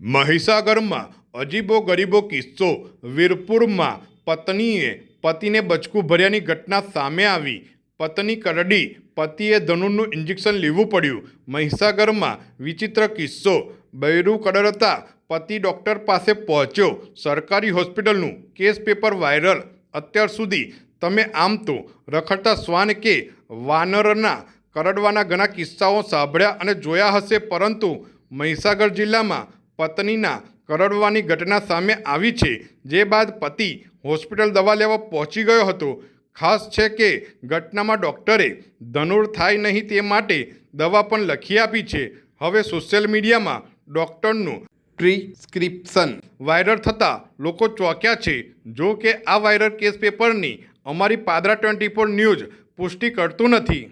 મહીસાગરમાં અજીબો ગરીબો કિસ્સો વીરપુરમાં પત્નીએ પતિને બચકું ભર્યાની ઘટના સામે આવી. પત્ની કરડી પતિએ ધનુરનું ઇન્જેક્શન લેવું પડ્યું. મહિસાગરમાં વિચિત્ર કિસ્સો બૈરું કડરતા પતિ ડૉક્ટર પાસે પહોંચ્યો. સરકારી હોસ્પિટલનું કેસ પેપર વાયરલ. અત્યાર સુધી તમે આમ તો રખડતા શ્વાન કે વાનરના કરડવાના ઘણા કિસ્સાઓ સાંભળ્યા અને જોયા હશે, પરંતુ મહીસાગર જિલ્લામાં પત્નીના કરડવાની ઘટના સામે આવી છે, જે બાદ પતિ હોસ્પિટલ દવા લેવા પહોંચી ગયો હતો. ખાસ છે કે ઘટનામાં ડૉક્ટરે ધનુર થાય નહીં તે માટે દવા પણ લખી આપી છે. હવે સોશિયલ મીડિયામાં ડૉક્ટરનું પ્રિસ્ક્રિપ્શન વાયરલ થતાં લોકો ચોંક્યા છે. જો કે આ વાયરલ કેસ પેપરની અમારી પાદરા ટ્વેન્ટી ફોર ન્યૂઝ પુષ્ટિ કરતું નથી.